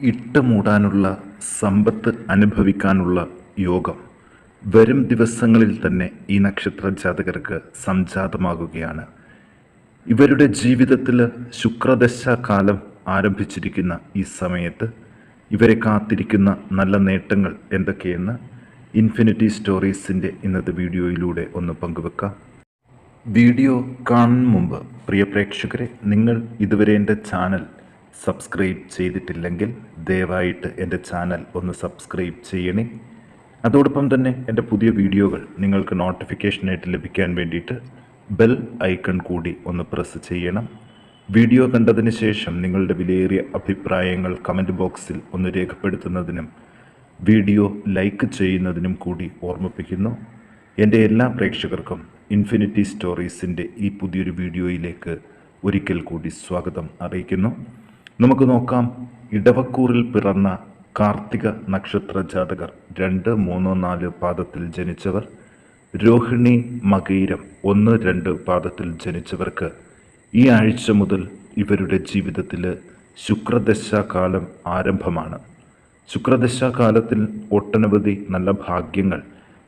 ഇട്ടുമൂടാനുള്ള സമ്പത്ത് അനുഭവിക്കാനുള്ള യോഗം വരും ദിവസങ്ങളിൽ തന്നെ ഈ നക്ഷത്ര ജാതകർക്ക് സംജാതമാകുകയാണ്. ഇവരുടെ ജീവിതത്തിൽ ശുക്രദശ കാലം ആരംഭിച്ചിരിക്കുന്ന ഈ സമയത്ത് ഇവരെ കാത്തിരിക്കുന്ന നല്ല നേട്ടങ്ങൾ എന്തൊക്കെയെന്ന് ഇൻഫിനിറ്റി സ്റ്റോറീസിന്റെ ഇന്നത്തെ വീഡിയോയിലൂടെ ഒന്ന് പങ്കുവെക്കാം. വീഡിയോ കാണും മുമ്പ് പ്രിയ പ്രേക്ഷകരെ നിങ്ങൾ ഇതുവരെ എന്റെ ചാനൽ സബ്സ്ക്രൈബ് ചെയ്തിട്ടില്ലെങ്കിൽ ദയവായിട്ട് എന്റെ ചാനൽ ഒന്ന് സബ്സ്ക്രൈബ് ചെയ്യണേ. അതോടൊപ്പം തന്നെ എന്റെ പുതിയ വീഡിയോകൾ നിങ്ങൾക്ക് നോട്ടിഫിക്കേഷനായിട്ട് ലഭിക്കാൻ വേണ്ടിയിട്ട് ബെൽ ഐക്കൺ കൂടി ഒന്ന് പ്രസ് ചെയ്യണം. വീഡിയോ കണ്ടതിന് ശേഷം നിങ്ങളുടെ വിലയേറിയ അഭിപ്രായങ്ങൾ കമന്റ് ബോക്സിൽ ഒന്ന് രേഖപ്പെടുത്തുന്നതിനും വീഡിയോ ലൈക്ക് ചെയ്യുന്നതിനും കൂടി ഓർമ്മിപ്പിക്കുന്നു. എന്റെ എല്ലാ പ്രേക്ഷകർക്കും ഇൻഫിനിറ്റി സ്റ്റോറീസിന്റെ ഈ പുതിയൊരു വീഡിയോയിലേക്ക് ഒരിക്കൽ കൂടി സ്വാഗതം അറിയിക്കുന്നു. നമുക്ക് നോക്കാം. ഇടവക്കൂറിൽ പിറന്ന കാർത്തിക നക്ഷത്ര ജാതകർ രണ്ട് മൂന്ന് നാല് പാദത്തിൽ ജനിച്ചവർ. രോഹിണി മകീരം ഒന്ന് രണ്ട് പാദത്തിൽ ജനിച്ചവർക്ക്. ഈ ആഴ്ച മുതൽ ഇവരുടെ ജീവിതത്തിൽ ശുക്രദശാകാലം ആരംഭമാണ്. ശുക്രദശാകാലത്തിൽ ഒട്ടനവധി നല്ല ഭാഗ്യങ്ങൾ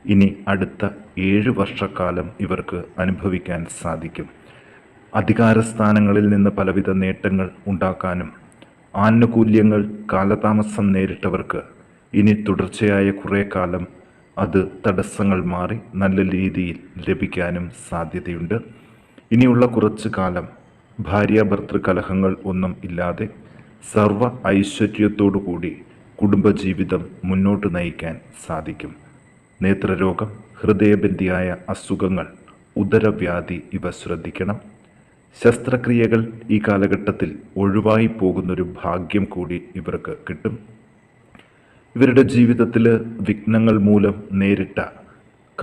ഇനി അടുത്ത ഏഴ് വർഷക്കാലം ഇവർക്ക് അനുഭവിക്കാൻ സാധിക്കും. അധികാരസ്ഥാനങ്ങളിൽ നിന്ന് പലവിധ നേട്ടങ്ങൾ ഉണ്ടാക്കാനും ആനുകൂല്യങ്ങൾ കാലതാമസം നേരിട്ടവർക്ക് ഇനി തുടർച്ചയായ കുറേ കാലം അത് തടസ്സങ്ങൾ മാറി നല്ല രീതിയിൽ ലഭിക്കാനും സാധ്യതയുണ്ട്. ഇനിയുള്ള കുറച്ച് കാലം ഭാര്യാഭർത്തൃ കലഹങ്ങൾ ഒന്നും ഇല്ലാതെ സർവ ഐശ്വര്യത്തോടുകൂടി കുടുംബജീവിതം മുന്നോട്ട് നയിക്കാൻ സാധിക്കും. നേത്രരോഗം ഹൃദയബന്ധിയായ അസുഖങ്ങൾ ഉദരവ്യാധി ഇവ ശ്രദ്ധിക്കണം. ശസ്ത്രക്രിയകൾ ഈ കാലഘട്ടത്തിൽ ഒഴിവായി പോകുന്നൊരു ഭാഗ്യം കൂടി ഇവർക്ക് കിട്ടും. ഇവരുടെ ജീവിതത്തിൽ വിഘ്നങ്ങൾ മൂലം നേരിട്ട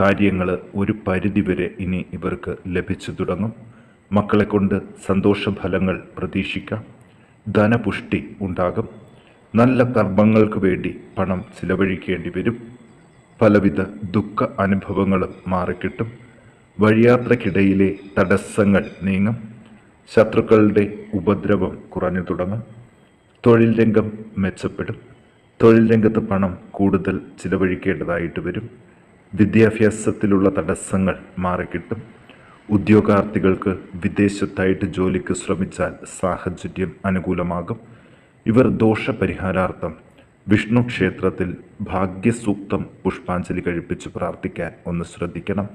കാര്യങ്ങൾ ഒരു പരിധിവരെ ഇനി ഇവർക്ക് ലഭിച്ചു തുടങ്ങും. മക്കളെ കൊണ്ട് സന്തോഷഫലങ്ങൾ പ്രതീക്ഷിക്കാം. ധനപുഷ്ടി ഉണ്ടാകും. നല്ല കർമ്മങ്ങൾക്ക് വേണ്ടി പണം ചിലവഴിക്കേണ്ടി വരും. പലവിധ ദുഃഖ അനുഭവങ്ങളും മാറിക്കിട്ടും. വഴിയാത്രക്കിടയിലെ തടസ്സങ്ങൾ നീങ്ങും. ശത്രുക്കളുടെ ഉപദ്രവം കുറഞ്ഞു തുടങ്ങും. തൊഴിൽ രംഗം മെച്ചപ്പെടും. തൊഴിൽ രംഗത്ത് പണം കൂടുതൽ ചിലവഴിക്കേണ്ടതായിട്ട് വരും. വിദ്യാഭ്യാസത്തിലുള്ള തടസ്സങ്ങൾ മാറിക്കിട്ടും. ഉദ്യോഗാർത്ഥികൾക്ക് വിദേശത്തായിട്ട് ജോലിക്ക് ശ്രമിച്ചാൽ സാഹചര്യം അനുകൂലമാകും. ഇവർ ദോഷപരിഹാരാർത്ഥം വിഷ്ണു ക്ഷേത്രത്തിൽ ഭാഗ്യസൂക്തം പുഷ്പാഞ്ജലി കഴിപ്പിച്ച് പ്രാർത്ഥിക്കാൻ ഒന്ന് ശ്രദ്ധിക്കണം.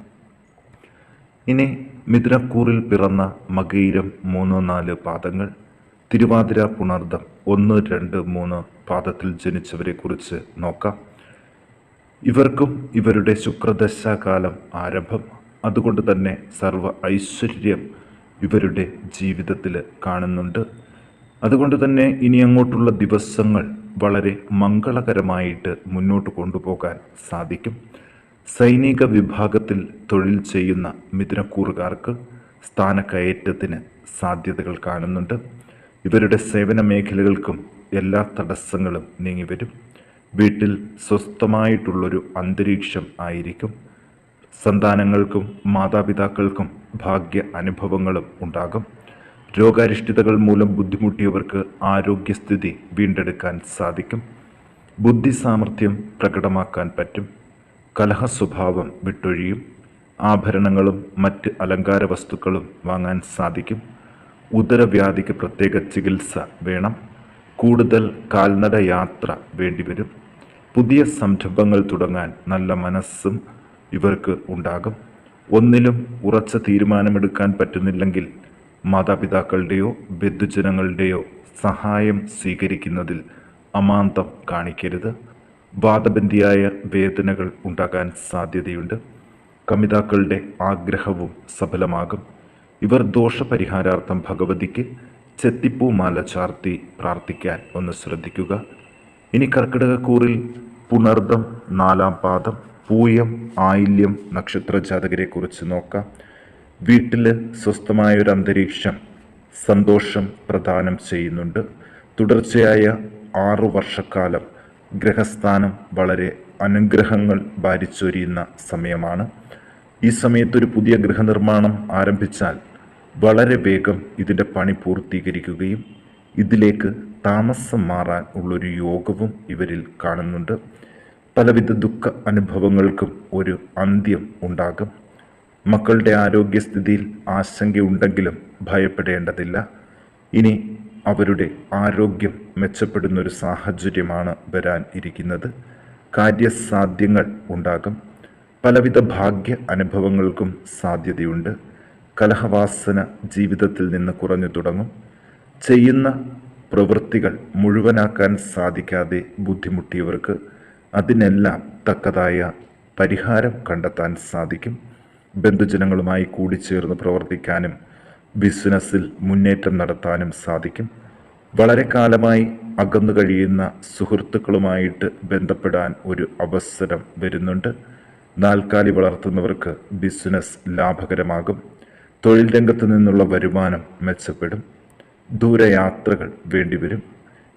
ഇനി മിഥുനക്കൂറിൽ പിറന്ന മകയിരം മൂന്ന് നാല് പാദങ്ങൾ തിരുവാതിര പുണർദം ഒന്ന് രണ്ട് മൂന്ന് പാദത്തിൽ ജനിച്ചവരെ കുറിച്ച് നോക്കാം. ഇവർക്കും ഇവരുടെ ശുക്രദശാകാലം ആരംഭം. അതുകൊണ്ട് തന്നെ സർവ ഐശ്വര്യം ഇവരുടെ ജീവിതത്തിൽ കാണുന്നുണ്ട്. അതുകൊണ്ട് തന്നെ ഇനി അങ്ങോട്ടുള്ള ദിവസങ്ങൾ വളരെ മംഗളകരമായിട്ട് മുന്നോട്ട് കൊണ്ടുപോകാൻ സാധിക്കും. സൈനിക വിഭാഗത്തിൽ തൊഴിൽ ചെയ്യുന്ന മിഥുനക്കൂറുകാർക്ക് സ്ഥാനക്കയറ്റത്തിന് സാധ്യതകൾ കാണുന്നുണ്ട്. ഇവരുടെ സേവന മേഖലകൾക്കും എല്ലാ തടസ്സങ്ങളും നീങ്ങിവരും. വീട്ടിൽ സ്വസ്ഥമായിട്ടുള്ളൊരു അന്തരീക്ഷം ആയിരിക്കും. സന്താനങ്ങൾക്കും മാതാപിതാക്കൾക്കും ഭാഗ്യ അനുഭവങ്ങളും ഉണ്ടാകും. രോഗാരിഷ്ഠിതകൾ മൂലം ബുദ്ധിമുട്ടിയവർക്ക് ആരോഗ്യസ്ഥിതി വീണ്ടെടുക്കാൻ സാധിക്കും. ബുദ്ധി സാമർഥ്യം പ്രകടമാക്കാൻ പറ്റും. കലഹ സ്വഭാവം വിട്ടൊഴിയും ആഭരണങ്ങളും മറ്റ് അലങ്കാര വസ്തുക്കളും വാങ്ങാൻ സാധിക്കും. ഉദരവ്യാധിക്ക് പ്രത്യേക ചികിത്സ വേണം. കൂടുതൽ കാൽനട യാത്ര വേണ്ടിവരും. പുതിയ സംരംഭങ്ങൾ തുടങ്ങാൻ നല്ല മനസ്സും ഇവർക്ക് ഉണ്ടാകും. ഒന്നിലും ഉറച്ച തീരുമാനമെടുക്കാൻ പറ്റുന്നില്ലെങ്കിൽ മാതാപിതാക്കളുടെയോ ബന്ധുജനങ്ങളുടെയോ സഹായം സ്വീകരിക്കുന്നതിൽ അമാന്തം കാണിക്കരുത്. വാദബന്ധിയായ വേദനകൾ ഉണ്ടാകാൻ സാധ്യതയുണ്ട്. കമിതാക്കളുടെ ആഗ്രഹവും സഫലമാകും. ഇവർ ദോഷപരിഹാരാർത്ഥം ഭഗവതിക്ക് ചെത്തിപ്പൂമാല ചാർത്തി പ്രാർത്ഥിക്കാൻ ഒന്ന് ശ്രദ്ധിക്കുക. ഇനി കർക്കിടകക്കൂറിൽ പുണർദം നാലാം പാദം പൂയം ആയില്യം നക്ഷത്ര ജാതകരെക്കുറിച്ച് നോക്കാം. വീട്ടിൽ സ്വസ്ഥമായ ഒരു അന്തരീക്ഷം സന്തോഷം പ്രദാനം ചെയ്യുന്നുണ്ട്. തുടർച്ചയായ ആറു വർഷക്കാലം ഗ്രഹസ്ഥാനം വളരെ അനുഗ്രഹങ്ങൾ ഭാരിച്ചൊരിയുന്ന സമയമാണ്. ഈ സമയത്തൊരു പുതിയ ഗൃഹനിർമ്മാണം ആരംഭിച്ചാൽ വളരെ വേഗം ഇതിന്റെ പണി പൂർത്തീകരിക്കുകയും ഇതിലേക്ക് താമസം മാറാൻ ഉള്ളൊരു യോഗവും ഇവരിൽ കാണുന്നുണ്ട്. പലവിധ ദുഃഖ അനുഭവങ്ങൾക്കും ഒരു അന്ത്യം ഉണ്ടാകും. മക്കളുടെ ആരോഗ്യസ്ഥിതിയിൽ ആശങ്കയുണ്ടെങ്കിലും ഭയപ്പെടേണ്ടതില്ല. ഇനി അവരുടെ ആരോഗ്യം മെച്ചപ്പെടുന്ന ഒരു സാഹചര്യമാണ് വരാൻ ഇരിക്കുന്നത്. കാര്യസാധ്യങ്ങൾ ഉണ്ടാകും. പലവിധ ഭാഗ്യ അനുഭവങ്ങൾക്കും സാധ്യതയുണ്ട്. കലഹവാസന ജീവിതത്തിൽ നിന്ന് കുറഞ്ഞു തുടങ്ങും. ചെയ്യുന്ന പ്രവൃത്തികൾ മുഴുവനാക്കാൻ സാധിക്കാതെ ബുദ്ധിമുട്ടിയവർക്ക് അതിനെല്ലാം തക്കതായ പരിഹാരം കണ്ടെത്താൻ സാധിക്കും. ബന്ധുജനങ്ങളുമായി കൂടിച്ചേർന്ന് പ്രവർത്തിക്കാനും ബിസിനസ്സിൽ മുന്നേറ്റം നടത്താനും സാധിക്കും. വളരെ കാലമായി അകന്നു കഴിയുന്ന സുഹൃത്തുക്കളുമായിട്ട് ബന്ധപ്പെടാൻ ഒരു അവസരം വരുന്നുണ്ട്. നാൽക്കാലി വളർത്തുന്നവർക്ക് ബിസിനസ് ലാഭകരമാകും. തൊഴിൽ രംഗത്ത് നിന്നുള്ള വരുമാനം മെച്ചപ്പെടും. ദൂരയാത്രകൾ വേണ്ടിവരും.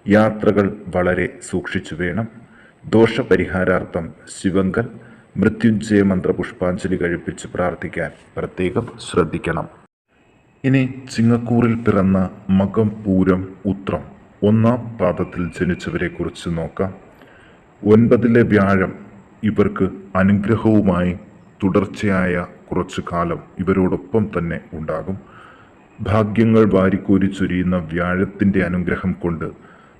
യാത്രകൾ വളരെ സൂക്ഷിച്ചു വേണം. ദോഷപരിഹാരാർത്ഥം ശിവങ്കൽ മൃത്യുഞ്ജയ മന്ത്രപുഷ്പാഞ്ജലി കഴിപ്പിച്ച് പ്രാർത്ഥിക്കാൻ പ്രത്യേകം ശ്രദ്ധിക്കണം. ഇനി ചിങ്ങക്കൂറിൽ പിറന്ന മകം പൂരം ഉത്രം. ഒന്നാം പാദത്തിൽ ജനിച്ചവരെ കുറിച്ച് നോക്കാം. ഒൻപതിലെ വ്യാഴം ഇവർക്ക് അനുഗ്രഹവുമായി തുടർച്ചയായ കുറച്ചു കാലം ഇവരോടൊപ്പം തന്നെ ഉണ്ടാകും. ഭാഗ്യങ്ങൾ വാരിക്കോരി ചൊരിയുന്ന വ്യാഴത്തിന്റെ അനുഗ്രഹം കൊണ്ട്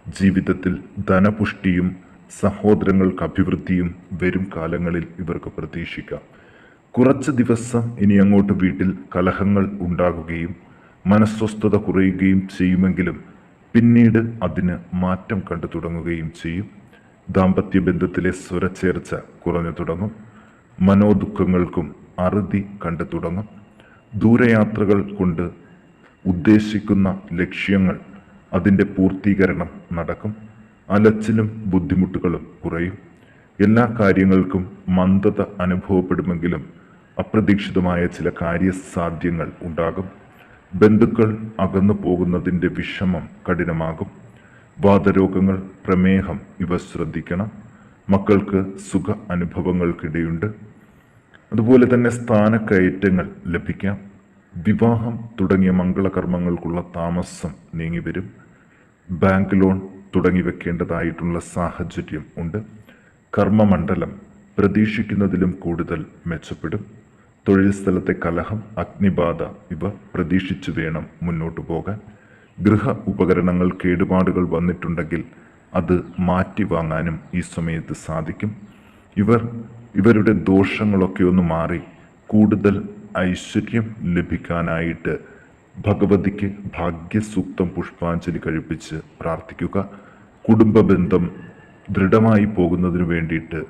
ജീവിതത്തിൽ ധനപുഷ്ടിയും സഹോദരങ്ങൾക്ക് അഭിവൃദ്ധിയും വരും കാലങ്ങളിൽ ഇവർക്ക് പ്രതീക്ഷിക്കാം. കുറച്ച് ദിവസം ഇനി അങ്ങോട്ട് വീട്ടിൽ കലഹങ്ങൾ ഉണ്ടാകുകയും മനസ്വസ്ഥത കുറയുകയും ചെയ്യുമെങ്കിലും പിന്നീട് അതിന് മാറ്റം കണ്ടു തുടങ്ങുകയും ചെയ്യും. ദാമ്പത്യ ബന്ധത്തിലെ സ്വരച്ചേർച്ച കുറഞ്ഞു തുടങ്ങും. മനോദുഃഖങ്ങൾക്കും അറുതി കണ്ടു തുടങ്ങും. ദൂരയാത്രകൾ കൊണ്ട് ഉദ്ദേശിക്കുന്ന ലക്ഷ്യങ്ങൾ അതിന്റെ പൂർത്തീകരണം നടക്കും. അലച്ചിലും ബുദ്ധിമുട്ടുകളും കുറയും. എല്ലാ കാര്യങ്ങൾക്കും മന്ദത അനുഭവപ്പെടുമെങ്കിലും അപ്രതീക്ഷിതമായ ചില കാര്യസാധ്യങ്ങൾ ഉണ്ടാകും. ബന്ധുക്കൾ അകന്നു പോകുന്നതിന്റെ വിഷമം കഠിനമാകും. വാതരോഗങ്ങൾ പ്രമേഹം ഇവ ശ്രദ്ധിക്കണം. മക്കൾക്ക് സുഖ അനുഭവങ്ങൾക്കിടയുണ്ട്. അതുപോലെ തന്നെ സ്ഥാനക്കയറ്റങ്ങൾ ലഭിക്കാം. വിവാഹം തുടങ്ങിയ മംഗളകർമ്മങ്ങൾക്കുള്ള താമസം നീങ്ങിവരും. ബാങ്ക് ലോൺ തുടങ്ങി വെക്കേണ്ടതായിട്ടുള്ള സാഹചര്യം ഉണ്ട്. കർമ്മമണ്ഡലം പ്രതീക്ഷിക്കുന്നതിലും കൂടുതൽ മെച്ചപ്പെടും. തൊഴിൽ സ്ഥലത്തെ കലഹം അഗ്നിബാധ ഇവ പ്രതീക്ഷിച്ചു വേണം മുന്നോട്ടു പോകാൻ. ഗൃഹ ഉപകരണങ്ങൾ കേടുപാടുകൾ വന്നിട്ടുണ്ടെങ്കിൽ അത് മാറ്റി വാങ്ങാനും ഈ സമയത്ത് സാധിക്കും. ഇവർ ഇവരുടെ ദോഷങ്ങളൊക്കെ ഒന്ന് മാറി കൂടുതൽ ഐശ്വര്യം ലഭിക്കാനായിട്ട് ഭഗവതിക്ക് ഭാഗ്യസൂക്തം പുഷ്പാഞ്ജലി കഴിപ്പിച്ച് പ്രാർത്ഥിക്കുക. കുടുംബ ബന്ധം ദൃഢമായി പോകുന്നതിന് വേണ്ടിയിട്ട്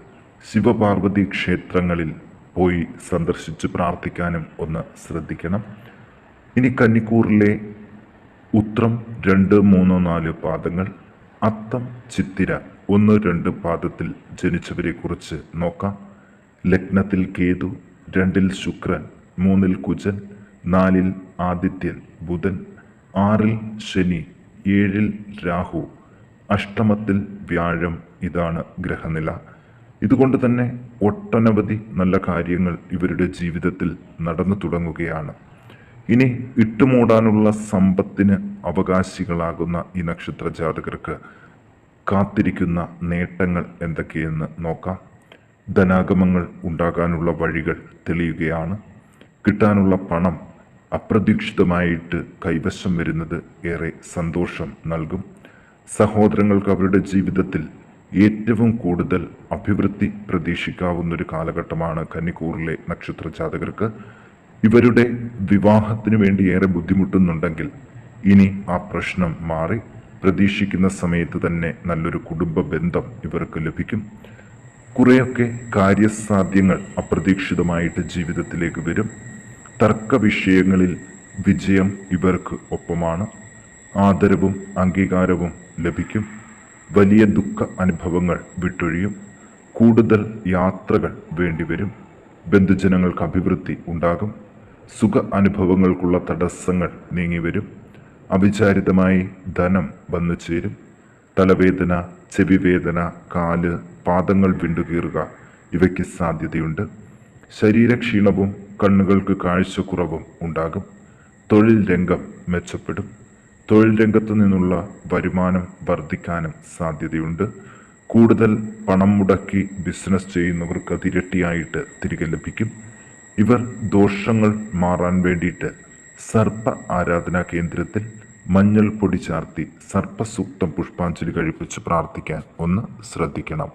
ശിവപാർവതി ക്ഷേത്രങ്ങളിൽ പോയി സന്ദർശിച്ച് പ്രാർത്ഥിക്കാനും ഒന്ന് ശ്രദ്ധിക്കണം. ഇനി കന്നിക്കൂറിലെ ഉത്രം രണ്ട് മൂന്ന് നാല് പാദങ്ങൾ അത്തം ചിത്തിര ഒന്ന് രണ്ട് പാദത്തിൽ ജനിച്ചവരെ കുറിച്ച് നോക്കാം. ലഗ്നത്തിൽ കേതു രണ്ടിൽ ശുക്രൻ മൂന്നിൽ കുജൻ നാലിൽ ആദിത്യൻ ബുധൻ ആറിൽ ശനി ഏഴിൽ രാഹു അഷ്ടമത്തിൽ വ്യാഴം ഇതാണ് ഗ്രഹനില. ഇതുകൊണ്ട് തന്നെ ഒട്ടനവധി നല്ല കാര്യങ്ങൾ ഇവരുടെ ജീവിതത്തിൽ നടന്നു തുടങ്ങുകയാണ്. ഇനി ഇട്ടുമൂടാനുള്ള സമ്പത്തിന് അവകാശികളാകുന്ന ഈ നക്ഷത്ര ജാതകർക്ക് കാത്തിരിക്കുന്ന നേട്ടങ്ങൾ എന്തൊക്കെയെന്ന് നോക്കാം. ധനാഗമങ്ങൾ ഉണ്ടാകാനുള്ള വഴികൾ തെളിയുകയാണ്. കിട്ടാനുള്ള പണം അപ്രതീക്ഷിതമായിട്ട് കൈവശം വരുന്നത് ഏറെ സന്തോഷം നൽകും. സഹോദരങ്ങൾക്ക് അവരുടെ ജീവിതത്തിൽ ഏറ്റവും കൂടുതൽ അഭിവൃദ്ധി പ്രതീക്ഷിക്കാവുന്ന ഒരു കാലഘട്ടമാണ് കന്നിക്കൂറിലെ നക്ഷത്ര ജാതകർക്ക് ഇവരുടെ വിവാഹത്തിന് വേണ്ടി ഏറെ ബുദ്ധിമുട്ടുന്നുണ്ടെങ്കിൽ ഇനി ആ പ്രശ്നം മാറി പ്രതീക്ഷിക്കുന്ന സമയത്ത് തന്നെ നല്ലൊരു കുടുംബ ബന്ധം ഇവർക്ക് ലഭിക്കും. കുറേയൊക്കെ കാര്യസാധ്യങ്ങൾ അപ്രതീക്ഷിതമായിട്ട് ജീവിതത്തിലേക്ക് വരും. തർക്ക വിഷയങ്ങളിൽ വിജയം ഇവർക്ക് ഒപ്പമാണ്. ആദരവും അംഗീകാരവും ലഭിക്കും. വലിയ ദുഃഖ അനുഭവങ്ങൾ വിട്ടൊഴിയും കൂടുതൽ യാത്രകൾ വേണ്ടിവരും. ബന്ധുജനങ്ങൾക്ക് അഭിവൃദ്ധി ഉണ്ടാകും. സുഖ അനുഭവങ്ങൾക്കുള്ള തടസ്സങ്ങൾ നീങ്ങിവരും. അവിചാരിതമായി ധനം വന്നു ചേരും. തലവേദന ചെവിവേദന കാൽ പാദങ്ങൾ വിണ്ടുകീറുക ഇവയ്ക്ക് സാധ്യതയുണ്ട്. ശരീരക്ഷീണവും കണ്ണുകൾക്ക് കാഴ്ചക്കുറവും ഉണ്ടാകും. തൊഴിൽ രംഗം മെച്ചപ്പെടും. തൊഴിൽ രംഗത്തു നിന്നുള്ള വരുമാനം വർദ്ധിക്കാനും സാധ്യതയുണ്ട്. കൂടുതൽ പണം മുടക്കി ബിസിനസ് ചെയ്യുന്നവർക്ക് അതിരട്ടിയായിട്ട് തിരികെ ലഭിക്കും. ഇവർ ദോഷങ്ങൾ മാറാൻ വേണ്ടിയിട്ട് സർപ്പ ആരാധനാ കേന്ദ്രത്തിൽ മഞ്ഞൾ പൊടി ചാർത്തി സർപ്പസൂക്തം പുഷ്പാഞ്ജലി കഴിപ്പിച്ച് പ്രാർത്ഥിക്കാൻ ഒന്ന് ശ്രദ്ധിക്കണം.